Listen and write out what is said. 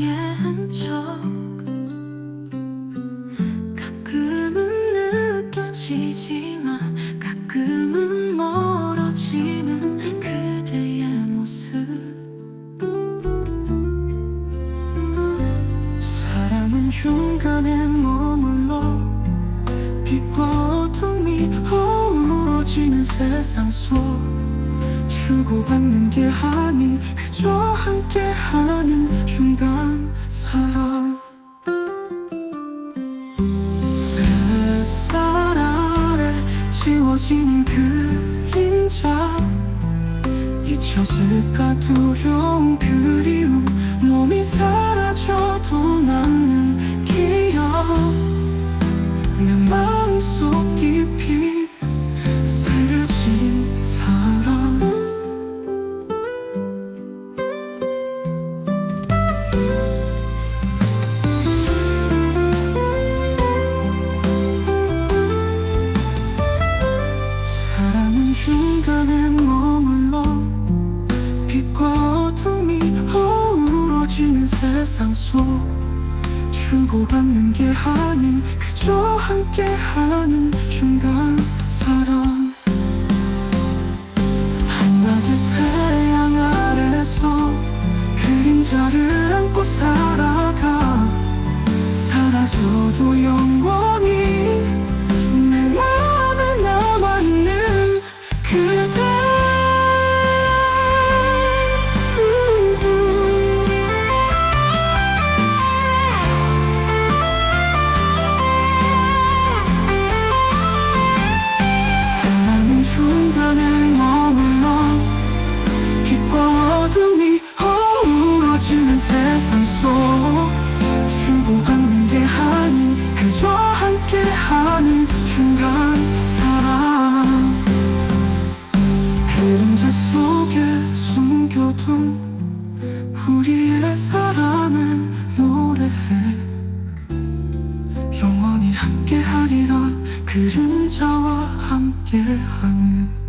사랑의 흔적 가끔은 느껴지지만 가끔은 멀어지는 그대의 모습. 사랑은 중간에 머물러 빛과 어둠이 어우러지는 세상 속. 주고받는 게 아닌 그저 함께하는 중간 지워지는 그림자 잊혀질까 두려운 그리움. 몸이 사라져도 남는 기억. 내 마음속 세상 속 주고받는 게 아닌 그저 함께하는 중간 사랑 한낮의 태양 아래서 그림자를 안고 살아가. 사라져도 영 우리의 사랑을 노래해. 영원히 함께하리라. 그림자와 함께하는